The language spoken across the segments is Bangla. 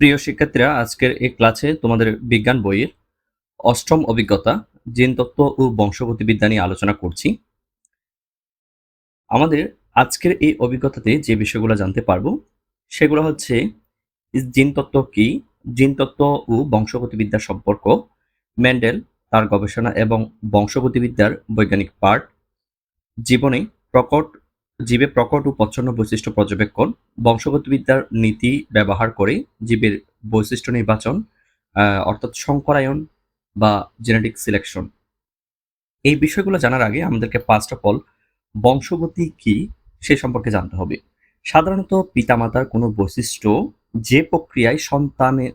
প্রিয় শিক্ষার্থীরা, আজকের এই ক্লাসে তোমাদের বিজ্ঞান বইয়ের অষ্টম অভিজ্ঞতা জিনতত্ত্ব ও বংশগতিবিদ্যা নিয়ে আলোচনা করছি। আমাদের আজকের এই অভিজ্ঞতাতে যে বিষয়গুলো জানতে পারব, সেগুলো হচ্ছে জিনতত্ত্ব কি? জিনতত্ত্ব ও বংশগতিবিদ্যা সম্পর্ক, ম্যান্ডেল তার গবেষণা এবং বংশগতিবিদ্যার বৈজ্ঞানিক পাঠ, জীবনে প্রকট জীবে প্রকট ও প্রচ্ছন্ন বৈশিষ্ট্য পর্যবেক্ষণ, বংশগতবিদ্যার নীতি ব্যবহার করে জীবের বৈশিষ্ট্য নির্বাচন অর্থাৎ সংকরায়ন বা জেনেটিক সিলেকশন এই বিষয়গুলো জানার আগে আমাদেরকে ফার্স্ট অফ অল বংশগতি কি সে সম্পর্কে জানতে হবে। সাধারণত পিতামাতার কোনো বৈশিষ্ট্য যে প্রক্রিয়ায় সন্তানের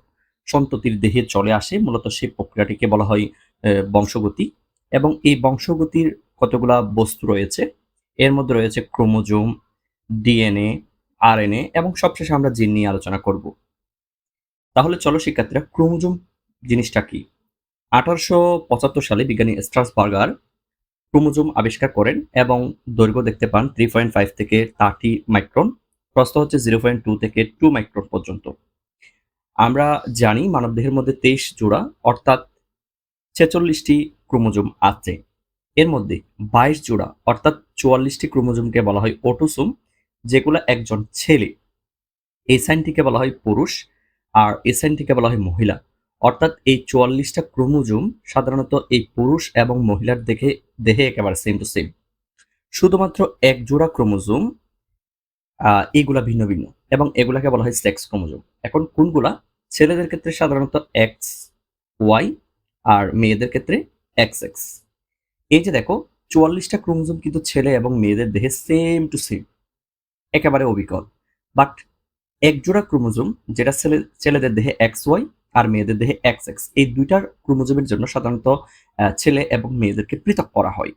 সন্ততির দেহে চলে আসে, মূলত সেই প্রক্রিয়াটিকে বলা হয় বংশগতি। এবং এই বংশগতির কতগুলা বস্তু রয়েছে এর মধ্যে রয়েছে ক্রোমোজোম, ডিএনএ, আরএনএ এবং সবশেষে আমরা জিন নিয়ে আলোচনা করব। তাহলে চলো শিক্ষার্থীরা, ক্রোমোজোম জিনিসটা কি? আঠারোশো পঁচাত্তর সালে বিজ্ঞানী স্ট্রাসবার্গার ক্রোমোজোম আবিষ্কার করেন এবং দৈর্ঘ্য দেখতে পান থ্রি পয়েন্ট ফাইভ থেকে থার্টি মাইক্রন প্রস্থ হচ্ছে জিরো পয়েন্ট টু থেকে টু মাইক্রন পর্যন্ত। আমরা জানি মানবদেহের মধ্যে তেইশ জোড়া, অর্থাৎ ছেচল্লিশটি ক্রোমোজোম আছে। এর মধ্যে বাইশ জোড়া, অর্থাৎ চুয়াল্লিশটি ক্রোমোজোমকে বলা হয় ওটোসোম যেগুলো একজন ছেলে। এই সাইনটিকে বলা হয় পুরুষ আর এই সাইনটিকে বলা হয় মহিলা। অর্থাৎ এই চুয়াল্লিশটা ক্রোমোজোম সাধারণত এই পুরুষ এবং মহিলার দেখে, দেহে একেবারে সেম টু সেম শুধুমাত্র এক জোড়া ক্রোমোজোম এগুলা ভিন্ন ভিন্ন এবং এগুলাকে বলা হয় সেক্স ক্রোমোজোম। এখন কোনগুলা? ছেলেদের ক্ষেত্রে সাধারণত এক্স, ওয়াই আর মেয়েদের ক্ষেত্রে এক্স এক্স। এই যে দেখো, চুয়াল্লিশটা ক্রোমোজোম কিন্তু ছেলে এবং মেয়েদের দেহে সেম টু সেম একেবারে অবিকল। বাট এক জোড়া ক্রোমোজোম যেটা ছেলে, ছেলেদের দেহে এক্স ওয়াই আর মেয়েদের দেহে এক্স এক্স এই দুইটার ক্রোমোজোমের জন্য সাধারণত ছেলে এবং মেয়েদেরকে পৃথক করা হয়।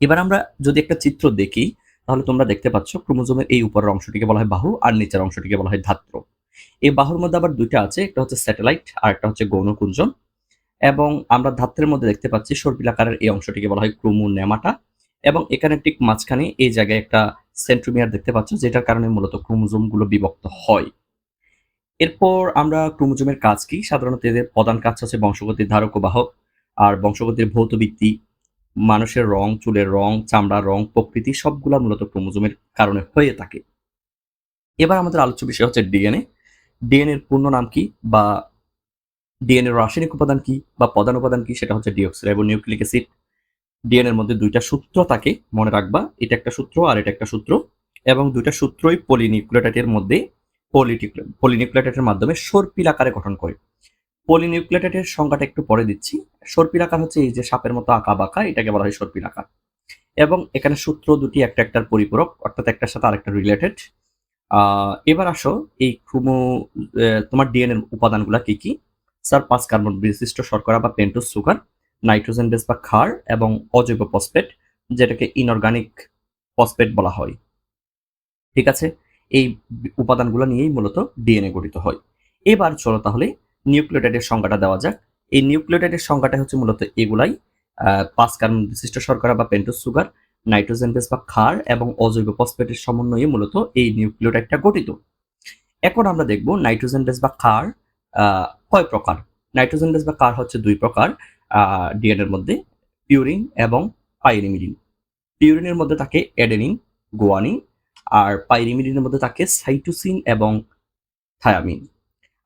এবার আমরা যদি একটা চিত্র দেখি, তাহলে তোমরা দেখতে পাচ্ছ ক্রোমোজোমের এই উপরের অংশটিকে বলা হয় বাহু আর নিচের অংশটিকে বলা হয় ধাত্র। এই বাহুর মধ্যে আবার দুইটা আছে, একটা হচ্ছে স্যাটেলাইট আর একটা হচ্ছে গৌণকুঞ্জন এবং আমরা ধাত্রের মধ্যে দেখতে পাচ্ছি সর্পিলাকারের এই অংশটিকে বলা হয় ক্রোমো নেমাটা এবং এখানে ঠিক মাঝখানে এই জায়গায় একটা সেন্ট্রোমিয়ার দেখতে পাচ্ছ, যেটার কারণে মূলত ক্রোমোজোমগুলো বিভক্ত হয়। এরপর আমরা ক্রোমোজোমের কাজ কি? সাধারণত এদের প্রধান কাজ হচ্ছে বংশগতির ধারক ও বাহক, আর বংশগতির ভৌত ভিত্তি, মানুষের রং, চুলের রং চামড়ার রং, প্রকৃতি সবগুলা মূলত ক্রোমোজোমের কারণে হয়ে থাকে। এবার আমাদের আলোচ্য বিষয় হচ্ছে ডিএনএ। ডিএনএর পূর্ণ নাম কি বা ডিএনএর রাসায়নিক উপাদান কি বা প্রধান উপাদান কি? সেটা হচ্ছে ডিঅক্সিরাইবো নিউক্লিক অ্যাসিড ডিএনএর মধ্যে দুইটা সূত্র থাকে, মনে রাখবা। এটা একটা সূত্র আর এটা একটা সূত্র। এবং দুইটা সূত্রই পলিনিউক্লিওটাইডের মধ্যে পলিনিউক্লিওটাইডের মাধ্যমে সর্পিল আকারে গঠন করে। পলিনিউক্লিওটাইডের সংখ্যাটা একটু পরে দিচ্ছি। সর্পিল আকার হচ্ছে এই যে সাপের মতো আঁকা বাঁকা, এটাকে বলা হয় সর্পিল আকার। এবং এখানে সূত্র দুটি একটা একটার পরিপূরক, অর্থাৎ একটার সাথে আরেকটা রিলেটেড এবার আসো এই ক্রোমো তোমার ডিএনএর উপাদানগুলো কি কি? স্যার, পাঁচ কার্বন বিশিষ্ট শর্করা বা পেন্টোজ সুগার, নাইট্রোজেন বেস বা ক্ষার এবং অজৈব ফসফেট, যেটাকে ইনঅর্গানিক ফসফেট বলা হয়। ঠিক আছে? এই উপাদানগুলো নিয়েই মূলত ডিএনএ গঠিত হয়। এবার চলো তাহলে নিউক্লিওটাইডের সংজ্ঞাটা দেওয়া যাক। এই নিউক্লিওটাইডের সংখ্যাটা হচ্ছে মূলত এগুলাই পাঁচ কার্বন বিশিষ্ট শর্করা বা পেন্টোজ সুগার, নাইট্রোজেন বেস বা ক্ষার এবং অজৈব ফসফেটের সমন্বয়ে মূলত এই নিউক্লিওটাইডটা গঠিত। এখন আমরা দেখব নাইট্রোজেন বেস বা ক্ষার কয় প্রকার? নাইট্রোজেন বেস বা কার হচ্ছে দুই প্রকার? ডিএনএর মধ্যে পিউরিন এবং পাইরিমিডিন পিউরিনের মধ্যে থাকে অ্যাডেনিন গোয়ানিন আর পাইরিমিডিনের মধ্যে থাকে সাইটোসিন এবং থায়ামিন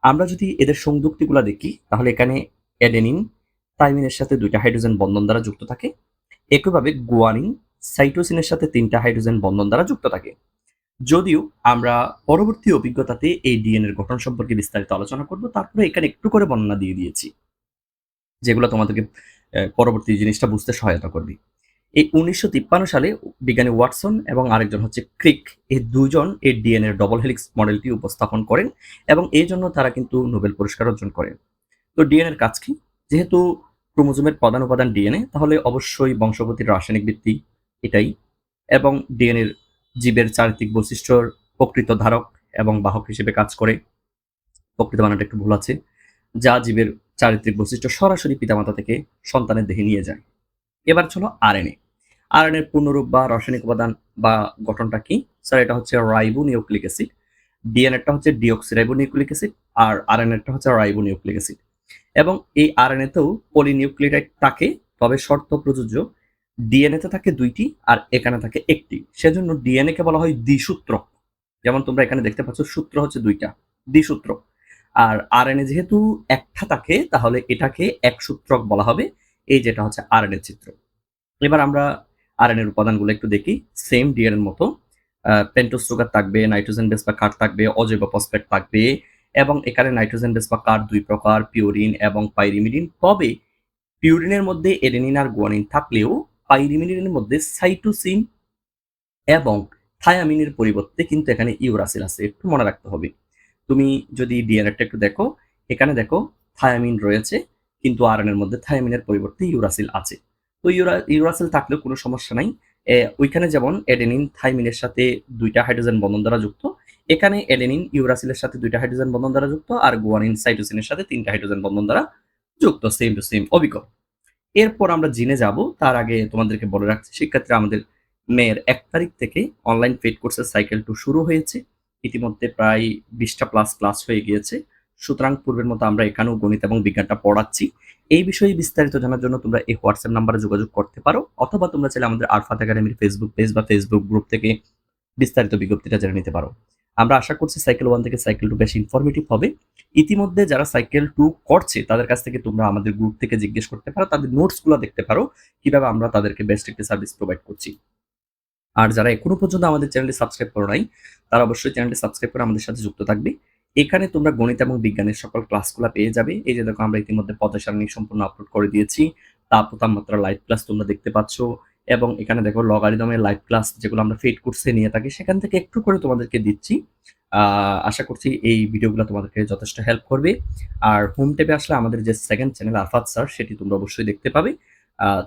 আমরা যদি এদের সংযুক্তিগুলো দেখি, তাহলে এখানে অ্যাডেনিন থাইমিনের সাথে দুইটা হাইড্রোজেন বন্ধন দ্বারা যুক্ত থাকে। একইভাবে গুয়ানিন সাইটোসিনের সাথে তিনটা হাইড্রোজেন বন্ধন দ্বারা যুক্ত থাকে। যদিও আমরা পরবর্তী অভিজ্ঞতাতে এই ডিএনএর গঠন সম্পর্কে বিস্তারিত আলোচনা করব, তারপরে এখানে একটু করে বর্ণনা দিয়ে দিয়েছি, যেগুলো তোমাদেরকে পরবর্তী জিনিসটা বুঝতে সহায়তা করবে। এই উনিশশো তিপ্পান্ন সালে বিজ্ঞানী ওয়াটসন এবং আরেকজন হচ্ছে ক্রিক, এই দুজন এই ডিএনএর ডবল হেলিক্স মডেলটি উপস্থাপন করেন এবং এই জন্য তারা কিন্তু নোবেল পুরস্কার অর্জন করেন। তো ডিএনএর কাজ কি? যেহেতু ক্রোমোজোমের প্রধান উপাদান ডিএনএ তাহলে অবশ্যই বংশগতির রাসায়নিক ভিত্তি এটাই এবং ডিএনএর জীবের চারিত্রিক বৈশিষ্ট্যর প্রকৃত ধারক এবং বাহক হিসেবে কাজ করে। প্রকৃত বানানটা একটু ভুল আছে। যা জীবের চারিত্রিক বৈশিষ্ট্য সরাসরি পিতামাতা থেকে সন্তানের দেহে নিয়ে যায়। এবার চলো আরএনএ। আরএনএর পূর্ণরূপ বা রাসায়নিক উপাদান বা গঠনটা কি? স্যার, এটা হচ্ছে রাইবো নিউক্লিক অ্যাসিড। ডিএনএটা হচ্ছে ডিঅক্সিরাইবো নিউক্লিক অ্যাসিড আর আরএনএটা হচ্ছে রাইবো নিউক্লিক অ্যাসিড। এবং এই আরএনএতেও পলিনিউক্লিওটাইড থাকে তবে শর্ত প্রযোজ্য ডিএনএতে থাকে দুইটি আর এখানে থাকে একটি। সেজন্য ডিএনএ কে বলা হয় দ্বিসূত্র। যেমন তোমরা এখানে দেখতে পাচ্ছ, সূত্র হচ্ছে দুইটা, দ্বিসূত্র। আর আরএনএ যেহেতু একটা থাকে, তাহলে এটাকে এক সূত্রক বলা হবে, এই যেটা হচ্ছে আরএনএ চিত্র। এবার আমরা আরএনএ এর উপাদানগুলো একটু দেখি। সেম ডিএনএর মতো পেন্টোজ সুগার থাকবে নাইট্রোজেন বেস বা কাঠ থাকবে, অজৈব ফসফেট থাকবে, এবং এখানে নাইট্রোজেন বেস বা কাঠ দুই প্রকার পিওরিন এবং পাইরিমিডিন তবে পিউরিনের মধ্যে এডেনিন আর গুয়ানিন থাকলেও পাইরিমিডিনের মধ্যে সাইটোসিন এবং থায়ামিনের পরিবর্তে কিন্তু এখানে ইউরাসিল আছে, একটু মনে রাখতে হবে। তুমি যদি ডিএনএটা একটু দেখো, এখানে দেখো থায়ামিন রয়েছে, কিন্তু আরএন এর মধ্যে থায়ামিনের পরিবর্তে ইউরাসিল আছে। তো ইউরা, ইউরাসিল থাকলেও কোনো সমস্যা নাই। ওইখানে যেমন এডেনিন থাইমিনের সাথে দুইটা হাইড্রোজেন বন্ধন দ্বারা যুক্ত, এখানে এডেনিন ইউরাসিলের সাথে দুইটা হাইড্রোজেন বন্ধন দ্বারা যুক্ত, আর গুয়ানিন, সাইটোসিনের সাথে তিনটা হাইড্রোজেন বন্ধন দ্বারা যুক্ত সেম টু সেম অবিকল। এরপর আমরা জিনে যাব। তার আগে তোমাদেরকে বলে রাখছি, শিক্ষার্থীরা আমাদের মেয়ের এক তারিখ থেকে অনলাইন পেড কোর্সের সাইকেল টু শুরু হয়েছে। ইতিমধ্যে প্রায় বিশটা প্লাস ক্লাস হয়ে গিয়েছে। সুতরাং পূর্বের মতো আমরা এখানেও গণিত এবং বিজ্ঞানটা পড়াচ্ছি। এই বিষয়ে বিস্তারিত জানার জন্য তোমরা এই হোয়াটসঅ্যাপ নাম্বারে যোগাযোগ করতে পারো, অথবা তোমরা চাইলে আমাদের আরফাত একাডেমির ফেসবুক পেজ বা ফেসবুক গ্রুপ থেকে বিস্তারিত বিজ্ঞপ্তিটা জেনে নিতে পারো। আমরা আশা করছি সাইকেল ওয়ান থেকে সাইকেল টু বেশ ইনফরমেটিভ হবে। ইতিমধ্যে যারা সাইকেল টু করছে, তাদের কাছ থেকে তোমরা আমাদের গ্রুপ থেকে জিজ্ঞেস করতে পারো, তাদের নোটসগুলো দেখতে পারো, কীভাবে আমরা তাদেরকে বেস্ট একটি সার্ভিস প্রোভাইড করছি। আর যারা এখনও পর্যন্ত আমাদের চ্যানেলটি সাবস্ক্রাইব করো নাই, তারা অবশ্যই চ্যানেলটি সাবস্ক্রাইব করে আমাদের সাথে যুক্ত থাকবে। এখানে তোমরা গণিত এবং বিজ্ঞানের সকল ক্লাসগুলো পেয়ে যাবে। এই যে দেখো, আমরা ইতিমধ্যে পথে সারণী সম্পূর্ণ আপলোড করে দিয়েছি। তাপ তাপমাত্রা লাইভ ক্লাস তোমরা দেখতে পাচ্ছ। এবং এখানে দেখো লগারিদমের লাইভ ক্লাস যেগুলো আমরা ফেড কোর্সে নিয়ে থাকি, সেখান থেকে একটু করে তোমাদেরকে দিচ্ছি। আশা করছি এই ভিডিওগুলো তোমাদেরকে যথেষ্ট হেল্প করবে। আর হোম ট্যাবে আসলে আমাদের যে সেকেন্ড চ্যানেল আরফাত স্যার সেটি তোমরা অবশ্যই দেখতে পাবে।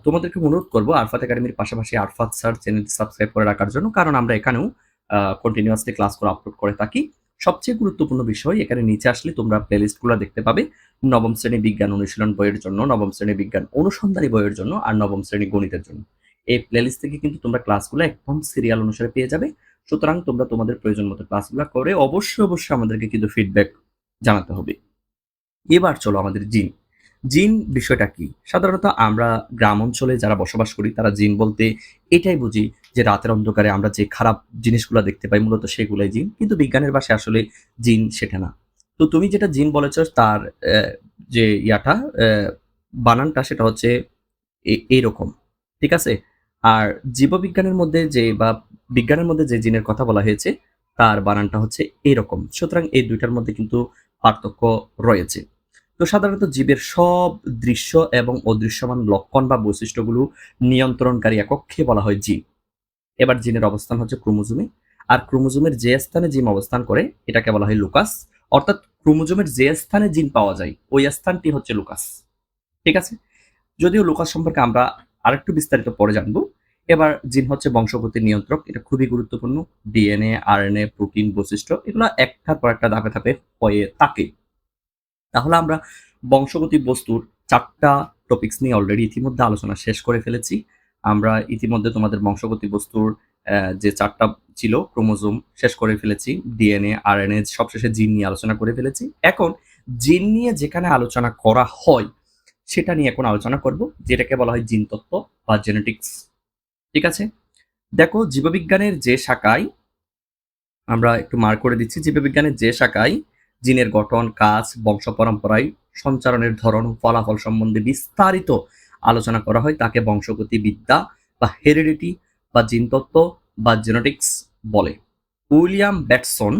তোমাদেরকে অনুরোধ করব আরফাত একাডেমির পাশাপাশি আরফাত স্যার চ্যানেলটি সাবস্ক্রাইব করে রাখার জন্য, কারণ আমরা এখানেও কন্টিনিউয়াসলি ক্লাস করে আপলোড করে থাকি। সবচেয়ে গুরুত্বপূর্ণ বিষয়, এখানে নিচে আসলে তোমরা প্লে প্লেলিস্টগুলো দেখতে পাবে। নবম শ্রেণি বিজ্ঞান অনুশীলন বইয়ের জন্য, নবম শ্রেণি বিজ্ঞান অনুসন্ধানী বইয়ের জন্য, আর নবম শ্রেণি গণিতের জন্য। এই প্লেলিস্ট থেকে কিন্তু তোমরা ক্লাসগুলো একদম সিরিয়াল অনুসারে পেয়ে যাবে। সুতরাং তোমরা তোমাদের প্রয়োজন মতো ক্লাসগুলো করে অবশ্যই অবশ্যই আমাদেরকে কিন্তু ফিডব্যাক জানাতে হবে। এবার চলো আমাদের জিন। জিন বিষয়টা কি? সাধারণত আমরা গ্রাম অঞ্চলে যারা বসবাস করি, তারা জিন বলতে এটাই বুঝি যে রাতের অন্ধকারে আমরা যে খারাপ জিনিসগুলো দেখতে পাই, মূলত সেগুলাই জিন। কিন্তু বিজ্ঞানের ভাষায় আসলে জিন সেটা না। তো তুমি যেটা জিন বলেছ, তার যে ইয়াটা বানানটা সেটা হচ্ছে এইরকম ঠিক আছে? আর জীববিজ্ঞানের মধ্যে যে বা বিজ্ঞানের মধ্যে যে জিনের কথা বলা হয়েছে, তার বানানটা হচ্ছে এরকম। সুতরাং এই দুইটার মধ্যে কিন্তু পার্থক্য রয়েছে। তো সাধারণত জীবের সব দৃশ্য এবং অদৃশ্যমান লক্ষণ বা বৈশিষ্ট্যগুলো নিয়ন্ত্রণকারী একককে বলা হয় জিন। এবার জিনের অবস্থান হচ্ছে ক্রোমোজোমে। আর ক্রোমোজোমের যে স্থানে জিন অবস্থান করে, এটাকে বলা হয় লুকাস। অর্থাৎ ক্রোমোজোমের যে স্থানে জিন পাওয়া যায়, ওই স্থানটি হচ্ছে লুকাস। ঠিক আছে? যদিও লুকাস সম্পর্কে আমরা আরেকটু বিস্তারিত পরে জানব। এবার জিন হচ্ছে বংশগতির নিয়ন্ত্রক, এটা খুবই গুরুত্বপূর্ণ। ডিএনএ, আরএনএ, প্রোটিন, বৈশিষ্ট্য, এগুলো একটার পর একটা ধাপে ধাপে হয়ে থাকে। তাহলে আমরা বংশগতি বস্তুর চারটা টপিক্স নিয়ে অলরেডি ইতিমধ্যে আলোচনা শেষ করে ফেলেছি। আমরা ইতিমধ্যে তোমাদের বংশগতি বস্তুর যে চারটা ছিল, ক্রোমোজোম শেষ করে ফেলেছি, ডিএনএ, আরএনএ সবশেষে জিন নিয়ে আলোচনা করে ফেলেছি। এখন জিন নিয়ে যেখানে আলোচনা করা হয় সেটা নিয়ে এখন আলোচনা করব, যেটাকে বলা হয় জিন তত্ত্ব বা জেনেটিক্স ঠিক আছে? দেখো, জীববিজ্ঞানের যে শাখায়, আমরা একটু মার করে দিচ্ছি, জীববিজ্ঞানের যে শাখায় জিনের গঠন, কাজ, বংশ পরম্পরায় সঞ্চারণের ধরন, ফলাফল সম্বন্ধে বিস্তারিত আলোচনা করা হয়, তাকে বংশগতি, বিদ্যা বা হেরিডিটি বা জিনতত্ত্ব বা জেনেটিক্স বলে। উইলিয়াম ব্যাটসন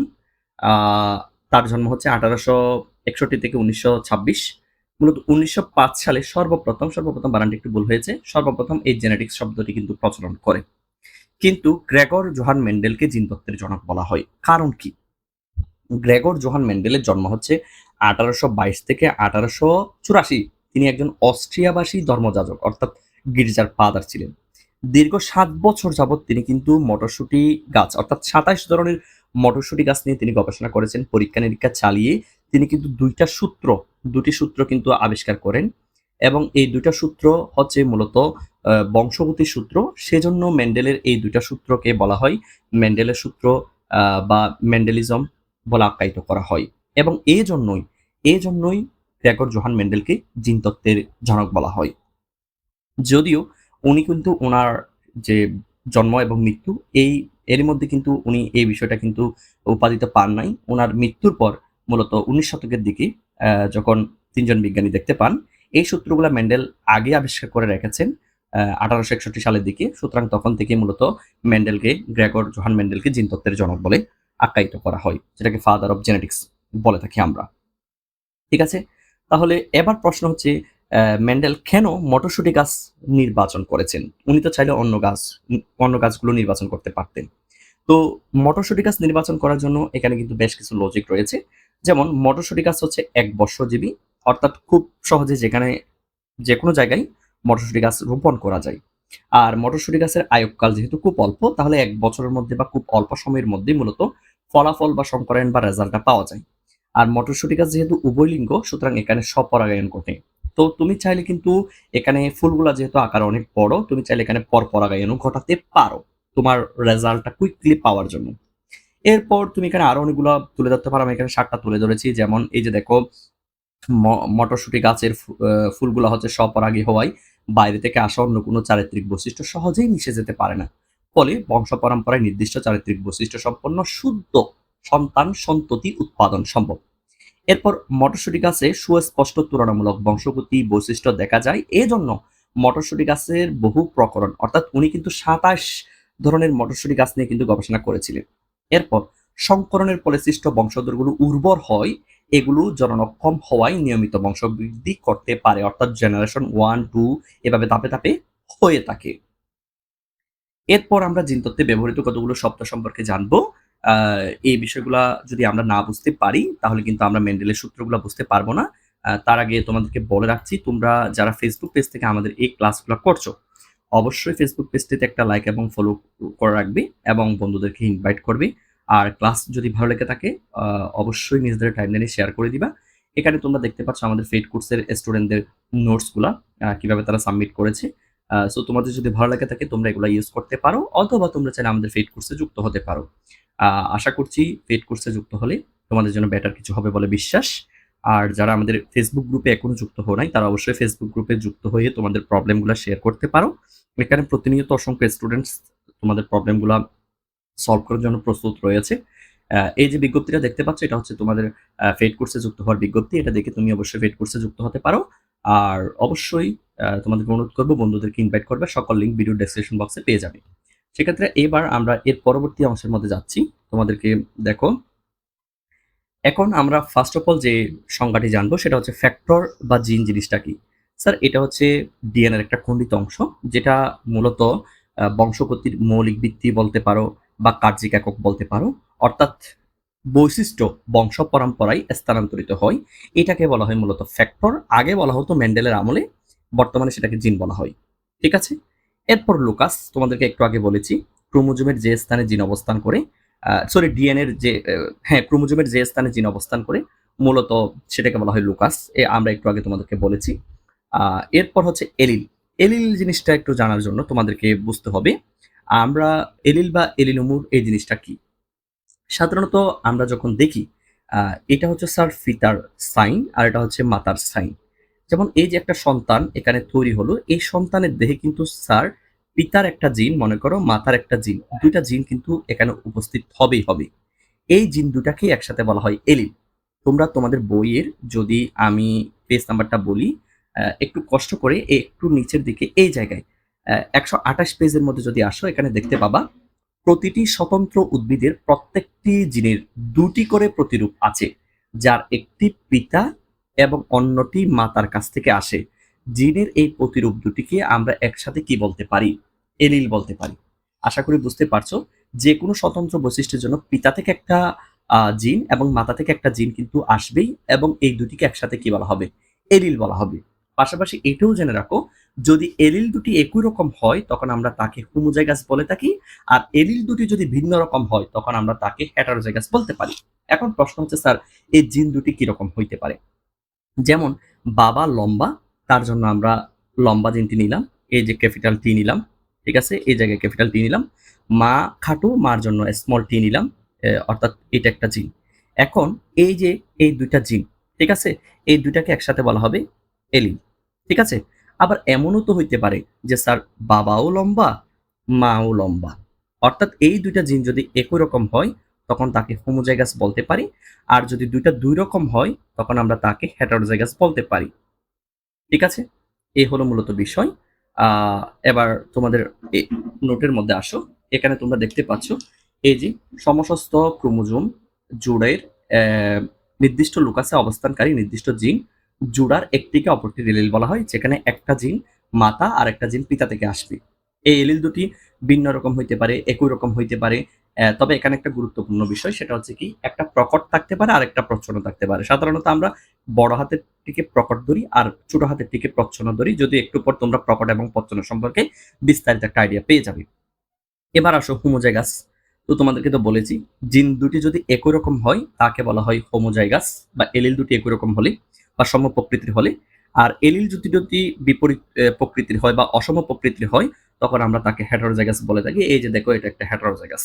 তার জন্ম হচ্ছে আঠারোশো একষট্টি থেকে উনিশশো ছাব্বিশ। মূলত উনিশশো পাঁচ সালে সর্বপ্রথম সর্বপ্রথম বানানটি একটু ভুল হয়েছে, সর্বপ্রথম এই জেনেটিক্স শব্দটি কিন্তু প্রচলন করে। কিন্তু গ্রেগর জোহান মেন্ডেলকে জিনতত্ত্বের জনক বলা হয়। কারণ কি? গ্রেগর জোহান মেন্ডেলের জন্ম হচ্ছে আঠারোশো বাইশ থেকে আঠারোশো চুরাশি। তিনি একজন অস্ট্রিয়াবাসী ধর্মযাজক, অর্থাৎ গির্জার ফাদার ছিলেন। দীর্ঘ সাত বছর যাবৎ তিনি কিন্তু মটরশুটি গাছ, অর্থাৎ সাতাইশ ধরনের মটরশুটি গাছ নিয়ে তিনি গবেষণা করেছেন পরীক্ষা নিরীক্ষা চালিয়ে। তিনি কিন্তু দুইটা সূত্র দুটি সূত্র কিন্তু আবিষ্কার করেন এবং এই দুইটা সূত্র হচ্ছে মূলত আহ, বংশগতির সূত্র। সেজন্য মেন্ডেলের এই দুইটা সূত্রকে বলা হয় মেন্ডেলের সূত্র বা মেন্ডেলিজম বলে আখ্যায়িত করা হয়। এবং এই জন্যই এই জন্যই গ্রেগর জোহান মেন্ডেলকে জিনতত্ত্বের জনক বলা হয়। যদিও উনি কিন্তু ওনার যে জন্ম এবং মৃত্যু এই এর মধ্যে কিন্তু উনি এই বিষয়টা কিন্তু উপাদিত পান নাই। ওনার মৃত্যুর পর মূলত উনিশ শতকের দিকে যখন তিনজন বিজ্ঞানী দেখতে পান এই সূত্রগুলা ম্যান্ডেল আগে আবিষ্কার করে রেখেছেন আঠারোশো একষট্টি সালের দিকে। সুতরাং তখন থেকে মূলত মেন্ডেলকে গ্রেগর জোহান মেন্ডেলকে জিনতত্ত্বের জনক বলে আখ্যায়িত করা হয় যেটাকে ফাদার অফ জেনেটিক্স বলে থাকি আমরা। ঠিক আছে? তাহলে এবার প্রশ্ন হচ্ছে আহ, মেন্ডেল কেন মটরশুটি গাছ নির্বাচন করেছেন? উনি তো চাইলে অন্য গাছ অন্য গাছগুলো নির্বাচন করতে পারতেন। তো মটরশুটি গাছ নির্বাচন করার জন্য এখানে কিন্তু বেশ কিছু লজিক রয়েছে। যেমন মটরশুটি গাছ হচ্ছে এক বর্ষজীবী, অর্থাৎ খুব সহজে যেখানে যে কোনো জায়গায় মটরশুটি গাছ রোপণ করা যায়। আর মটরশুটি গাছের আয়ুকাল যেহেতু খুব অল্প, তাহলে এক বছরের মধ্যে বা খুব অল্প সময়ের মধ্যেই মূলত ফলাফল বা সংকরায়ন বা রেজাল্টটা পাওয়া যায়। আর মটরশুটি গাছ যেহেতু উভয়লিঙ্গ, সুতরাং এখানে স্বপরাগায়ন ঘটে। তো তুমি চাইলে কিন্তু এখানে ফুলগুলা যেহেতু আকার অনেক বড়, তুমি চাইলে এখানে পরপরাগায়নও ঘটাতে পারো তোমার রেজাল্টটা কুইকলি পাওয়ার জন্য। এরপর তুমি এখানে আরও অনেকগুলো তুলে ধরতে পারো, আমি এখানে সাতটা তুলে ধরেছি। যেমন এই যে দেখো মটরশুঁটি গাছের ফুলগুলো হচ্ছে স্বপরাগী হওয়ায় বাইরে থেকে আসা অন্য কোনো চারিত্রিক বৈশিষ্ট্য সহজেই মিশে যেতে পারে না। ফলে বংশ পরম্পরায় নির্দিষ্ট চারিত্রিক বৈশিষ্ট্য সম্পন্ন শুদ্ধ সন্তান সন্ততি উৎপাদন সম্ভব। এরপর মটরশুঁটি গাছে সুস্পষ্ট তুলনামূলক বংশগতি বৈশিষ্ট্য দেখা যায়। এজন্য মটরশুঁটি গাছের বহু প্রকরণ, অর্থাৎ উনি কিন্তু সাতাশ ধরনের মটরশুঁটি গাছ নিয়ে কিন্তু গবেষণা করেছিলেন। এরপর সংকরণের ফলে সৃষ্ট বংশধরগুলো উর্বর হয়, এগুলো জননক্ষম হওয়ায় নিয়মিত বংশবৃদ্ধি করতে পারে, অর্থাৎ জেনারেশন ওয়ান টু এভাবে ধাপে ধাপে হয়ে থাকে। এরপর আমরা জিনতত্ত্বে ব্যবহৃত কতগুলো শব্দ সম্পর্কে জানব। এই বিষয়গুলা যদি আমরা না বুঝতে পারি, তাহলে কিন্তু আমরা মেন্ডেলের সূত্রগুলো বুঝতে পারব না। তার আগে তোমাদেরকে বলে রাখছি, তোমরা যারা ফেসবুক পেজ থেকে আমাদের এই ক্লাসগুলো করছ অবশ্যই ফেসবুক পেজটিতে একটা লাইক এবং ফলো করে রাখবে এবং বন্ধুদেরকে ইনভাইট করবে। আর ক্লাস যদি ভালো লেগে থাকে অবশ্যই নিজেদের টাইমলাইনে শেয়ার করে দিবা। এখানে তোমরা দেখতে পাচ্ছ আমাদের ফেড কোর্সের স্টুডেন্টদের নোটসগুলা কীভাবে তারা সাবমিট করেছে। সো তোমাদের যদি ভালো লাগে থাকে, তোমরা এগুলো ইউজ করতে পারো, অথবা তোমরা চাইলে আমাদের ফেড কোর্সে যুক্ত হতে পারো। আশা করছি ফেড কোর্সে যুক্ত হলে তোমাদের জন্য বেটার কিছু হবে বলে বিশ্বাস। আর যারা আমাদের ফেসবুক গ্রুপে এখনও যুক্ত হো নাই, তারা অবশ্যই ফেসবুক গ্রুপে যুক্ত হয়ে তোমাদের প্রবলেমগুলো শেয়ার করতে পারো। এখানে প্রতিনিয়ত অসংখ্য স্টুডেন্টস তোমাদের প্রবলেমগুলো সলভ করার জন্য প্রস্তুত রয়েছে। এই যে বিজ্ঞপ্তিটা দেখতে পাচ্ছ এটা হচ্ছে তোমাদের ফেড কোর্সে যুক্ত হওয়ার বিজ্ঞপ্তি। এটা দেখে তুমি অবশ্যই ফেড কোর্সে যুক্ত হতে পারো। আর অবশ্যই আহ, তোমাদেরকে অনুরোধ করব বন্ধুদেরকে ইনভাইট করবে সকল লিঙ্ক ভিডিও ডেসক্রিপশন বক্সে পেয়ে যাবে। সেক্ষেত্রে এবার আমরা এর পরবর্তী অংশের মধ্যে যাচ্ছি। তোমাদেরকে দেখো এখন আমরা ফার্স্ট অফ অল যে সংজ্ঞাটি জানব সেটা হচ্ছে ফ্যাক্টর বা জিন জিনিসটা কি। স্যার, এটা হচ্ছে ডিএনএর একটা খণ্ডিত অংশ, যেটা মূলত বংশগতির মৌলিক ভিত্তি বলতে পারো বা কার্যিক একক বলতে পারো। অর্থাৎ বৈশিষ্ট্য বংশ পরম্পরায় স্থানান্তরিত হয়। এটাকে বলা হয় মূলত ফ্যাক্টর। আগে বলা হতো মেন্ডেলের আমলে, বর্তমানে সেটাকে জিন বলা হয়। ঠিক আছে? এরপর লুকাস, তোমাদেরকে একটু আগে বলেছি, ক্রোমোজোমের যে স্থানে জিন অবস্থান করে সরি ডিএনএর যে হ্যাঁ ক্রোমোজোমের যে স্থানে জিন অবস্থান করে, মূলত সেটাকে বলা হয় লুকাস। এ আমরা একটু আগে তোমাদেরকে বলেছি। এরপর হচ্ছে এলিল। এলিল জিনিসটা একটু জানার জন্য তোমাদেরকে বুঝতে হবে, আমরা এলিল বা এলিলুমুর এই জিনিসটা কি? সাধারণত আমরা যখন দেখি এটা হচ্ছে স্যার ফিতার সাইন আর এটা হচ্ছে মাতার সাইন। যেমন এই যে একটা সন্তান এখানে তৈরি হলো, এই সন্তানের দেহে কিন্তু স্যার পিতার একটা জিন, মনে করো মাতার একটা জিন, দুইটা জিন কিন্তু এখানে উপস্থিত হবেই হবে। এই জিন দুটাকে একসাথে বলা হয় এলিল। তোমরা তোমাদের বইয়ের যদি আমি পেজ নাম্বারটা বলি একটু কষ্ট করে একটু নিচের দিকে এই জায়গায় একশো আঠাশ পেজের মধ্যে যদি আসো এখানে দেখতে পাবা প্রতিটি স্বতন্ত্র উদ্ভিদের প্রত্যেকটি জিনের দুটি করে প্রতিরূপ আছে যার একটি পিতা এবং অন্যটি মাতার কাছ থেকে আসে। জিনের এই প্রতিরূপ দুটিকে আমরা একসাথে কি বলতে পারি? এলিল বলতে পারি। আশা করি বুঝতে পারছ যে কোনো স্বতন্ত্র বৈশিষ্ট্যের জন্য পিতা থেকে একটা জিন এবং মাতা থেকে একটা জিন কিন্তু আসবেই এবং এই দুটিকে একসাথে কি বলা হবে? এলিল বলা হবে। পাশাপাশি এটাও জেনে রাখো, যদি এলিল দুটি একই রকম হয়, তখন আমরা তাকে হোমোজাইগাস বলে থাকি, আর এলিল দুটি যদি ভিন্ন রকম হয়, তখন আমরা তাকে হেটারোজাইগাস বলতে পারি। এখন প্রশ্ন হচ্ছে, স্যার, এই জিন দুটি কি রকম হইতে পারে? যেমন, বাবা লম্বা, তার জন্য আমরা লম্বা জিনটি নিলাম, এই যে ক্যাপিটাল টি নিলাম, ঠিক আছে? এই জায়গায় ক্যাপিটাল টি নিলাম, মা খাটো, মার জন্য স্মল টি নিলাম অর্থাৎ এটা একটা জিন। এখন, এই যে এই দুইটা জিন, ঠিক আছে? এই দুইটাকে একসাথে বলা হবে এলিল। ঠিক আছে? আবার এমনও তো হইতে পারে যে স্যার বাবাও লম্বা, মাও লম্বা। অর্থাৎ এই দুইটা জিন যদি একই রকম হয়, তখন তাকে হোমোজাইগাস বলতে পারি। আর যদি দুইটা দুই রকম হয়, তখন আমরা তাকে হেটারোজাইগাস বলতে পারি। ঠিক আছে? এই হলো মূলত বিষয়। এবার তোমাদের নোটের মধ্যে আসো। এখানে তোমরা দেখতে পাচ্ছ, এই যে সমস্ত ক্রোমোজোম জুড়ের নির্দিষ্ট লুকাসে অবস্থানকারী নির্দিষ্ট জিন জুড়ার একটিকে অপরটি এলিল বলা হয়, যেখানে একটা জিন মাতা আর একটা জিন পিতা থেকে আসবে। এই এলিল দুটি ভিন্ন রকম হইতে পারে, একই রকম হইতে পারে তবে এখানে একটা গুরুত্বপূর্ণ বিষয়, সেটা হচ্ছে কি, একটা প্রকট থাকতে পারে আর একটা প্রচ্ছন্ন থাকতে পারে। সাধারণত আমরা বড় হাতের টিকে প্রকট ধরি আর ছোট হাতের টিকে প্রচ্ছন্ন ধরি, যদি একটু পর তোমরা প্রকট এবং প্রচ্ছন্ন সম্পর্কে বিস্তারিত একটা আইডিয়া পেয়ে যাবে। এবার আসো হোমোজাইগাস। তো তোমাদেরকে তো বলেছি, জিন দুটি যদি একই রকম হয়, তাকে বলা হয় হোমোজাইগাস বা এলিল দুটি একই রকম হলে বা সম প্রকৃতির হলে। আর এলিল যদি যদি বিপরীত প্রকৃতির হয় বা অসম প্রকৃতির হয়, তখন আমরা তাকে হেটারোজাইগাস বলে থাকি। এই যে দেখো, এটা একটা হেটারোজাইগাস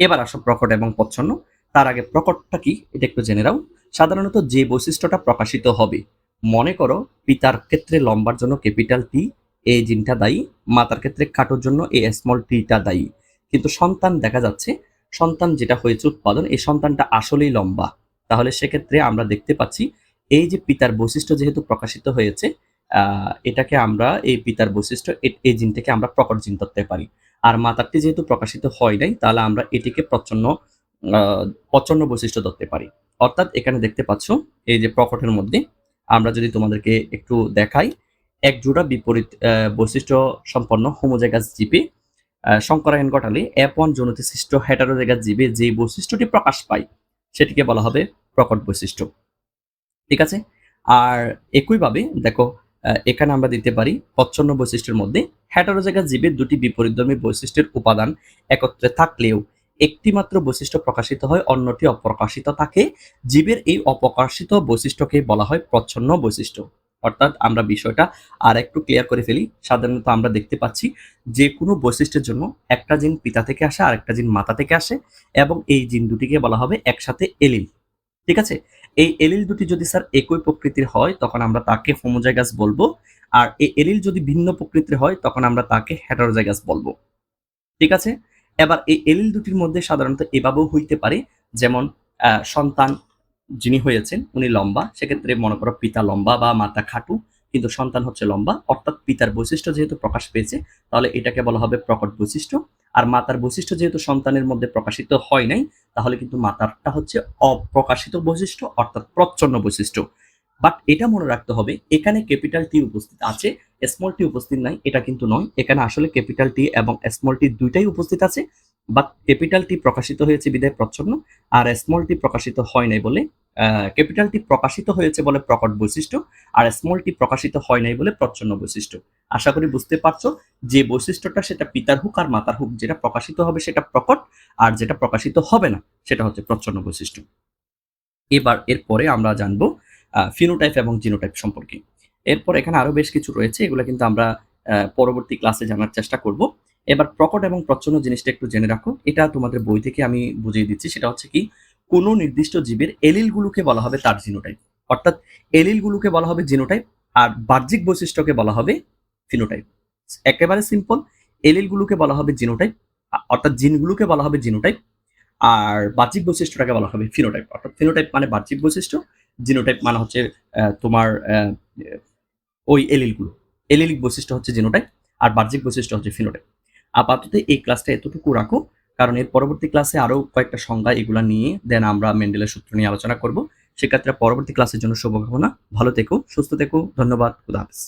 এবার আসো প্রকট এবং প্রচ্ছন্ন। তার আগে প্রকটটা কি? এটা একটু জেনে নাও। সাধারণত যে বৈশিষ্ট্যটা প্রকাশিত হবে, মনে করো পিতার ক্ষেত্রে লম্বার জন্য ক্যাপিটাল টি এ জিনটা দায়ী। মাতার ক্ষেত্রে খাটোর জন্য এই স্মল টিটা দায়ী। কিন্তু সন্তান দেখা যাচ্ছে, সন্তান যেটা হয়েছে উৎপাদন, এই সন্তানটা আসলেই লম্বা। তাহলে সেক্ষেত্রে আমরা দেখতে পাচ্ছি এই যে পিতার বৈশিষ্ট্য যেহেতু প্রকাশিত হয়েছে এটাকে আমরা এই পিতার বৈশিষ্ট্য এই জিনটাকে আমরা প্রকট জিন ধরতে পারি। আর মাতারটি যেহেতু প্রকাশিত হয় নাই তাহলে আমরা এটিকে প্রচ্ছন্ন আহ, প্রচ্ছন্ন বৈশিষ্ট্য ধরতে পারি। অর্থাৎ এখানে দেখতে পাচ্ছ এই যে প্রকটের মধ্যে আমরা যদি তোমাদেরকে একটু দেখাই এক জোড়া বিপরীত বৈশিষ্ট্য সম্পন্ন হোমোজাইগাস জীবে আহ, সংকরায়ন ঘটালে এফ ওয়ান জনতি সৃষ্ট হেটারোজাইগাস জীবে যে বৈশিষ্ট্যটি প্রকাশ পায় সেটিকে বলা হবে প্রকট বৈশিষ্ট্য। ঠিক আছে? আর একইভাবে দেখো এখানে আমরা দিতে পারি প্রচ্ছন্ন বৈশিষ্ট্যের মধ্যে হেটারোজাইগাস জীবের দুটি বিপরীতধর্মী বৈশিষ্ট্যের উপাদান একত্রে থাকলেও একটি মাত্র বৈশিষ্ট্য প্রকাশিত হয়, অন্যটি অপ্রকাশিত থাকে। জীবের এই অপ্রকাশিত বৈশিষ্ট্যকে বলা হয় প্রচ্ছন্ন বৈশিষ্ট্য। অর্থাৎ আমরা বিষয়টা আর একটু ক্লিয়ার করে ফেলি। সাধারণত আমরা দেখতে পাচ্ছি যে কোনো বৈশিষ্ট্যের জন্য একটা জিন পিতা থেকে আসে আর একটা জিন মাতা থেকে আসে এবং এই জিন দুটিকে বলা হবে একসাথে এলিল। ঠিক আছে? এই এলিল দুটি যদি স্যার একই প্রকৃতির হয়, তখন আমরা তাকে হোমোজাইগাস বলব। আর এই এলিল যদি ভিন্ন প্রকৃতির হয়, তখন আমরা তাকে হেটারোজাইগাস বলব। ঠিক আছে? এবার এই এলিল দুটির মধ্যে সাধারণত এভাবেও হইতে পারে। যেমন সন্তান যিনি হয়েছেন, উনি লম্বা। সেক্ষেত্রে মনে করো পিতা লম্বা বা মাতা খাটু, কিন্তু সন্তান হচ্ছে লম্বা। অর্থাৎ পিতার বৈশিষ্ট্য যেহেতু প্রকাশ পেয়েছে, তাহলে এটাকে বলা হবে প্রকট বৈশিষ্ট্য। আর মাতার বৈশিষ্ট্য যেহেতু সন্তানের মধ্যে প্রকাশিত হয় নাই, তাহলে কিন্তু মাতারটা হচ্ছে অপ্রকাশিত বৈশিষ্ট্য, অর্থাৎ প্রচ্ছন্ন বৈশিষ্ট্য। বাট এটা মনে রাখতে হবে, এখানে ক্যাপিটাল টি উপস্থিত আছে স্মল টি উপস্থিত নাই, এটা কিন্তু নয়। এখানে আসলে ক্যাপিটাল টি এবং স্মল টি দুইটাই উপস্থিত আছে বাট ক্যাপিটাল টি প্রকাশিত হয়েছে বিদায় প্রচ্ছন্ন, আর স্মল টি প্রকাশিত হয় নাই বলে ক্যাপিটাল টি প্রকাশিত হয়েছে বলে প্রকট বৈশিষ্ট্য আর স্মল টি প্রকাশিত হয় নাই বলে প্রচ্ছন্ন বৈশিষ্ট্য। আশা করি বুঝতে পারছ যে বৈশিষ্ট্যটা সেটা পিতার হুক আর মাতার হুক, যেটা প্রকাশিত হবে সেটা প্রকট আর যেটা প্রকাশিত হবে না, সেটা হচ্ছে প্রচ্ছন্ন বৈশিষ্ট্য। এবার এরপরে আমরা জানব ফিনোটাইপ এবং জিনোটাইপ সম্পর্কে। এরপর এখানে আরও বেশ কিছু রয়েছে, এগুলো কিন্তু আমরা পরবর্তী ক্লাসে জানার চেষ্টা করব। এবার প্রকট এবং প্রচ্ছন্ন জিনিসটা একটু জেনে রাখো। এটা তোমাদের বই থেকে আমি বুঝিয়ে দিচ্ছি, সেটা হচ্ছে কি কোনো নির্দিষ্ট জীবের এলিলগুলোকে বলা হবে তার জিনোটাইপ। অর্থাৎ এলিলগুলোকে বলা হবে জিনোটাইপ আর বাহ্যিক বৈশিষ্ট্যকে বলা হবে ফিনোটাইপ। একেবারে সিম্পল, এলিলগুলোকে বলা হবে জিনোটাইপ অর্থাৎ জিনগুলোকে বলা হবে জিনোটাইপ আর বাহ্যিক বৈশিষ্ট্যটাকে বলা হবে ফিনোটাইপ। অর্থাৎ ফিনোটাইপ মানে বাহ্যিক বৈশিষ্ট্য, জিনোটাইপ মানে হচ্ছে তোমার ওই এলিলগুলো। এলিলিক বৈশিষ্ট্য হচ্ছে জিনোটাইপ আর বাহ্যিক বৈশিষ্ট্য হচ্ছে ফিনোটাইপ। আপাতত এই ক্লাসটা এতটুকু রাখো। কারণ এর পরবর্তী ক্লাসে আরও কয়েকটা সংজ্ঞা এগুলো নিয়ে দেন আমরা মেন্ডেলের সূত্র নিয়ে আলোচনা করব। সেক্ষেত্রে পরবর্তী ক্লাসের জন্য শুভকামনা। ভালো থেকো, সুস্থ থেকো, ধন্যবাদ, খুদা হাফেজ।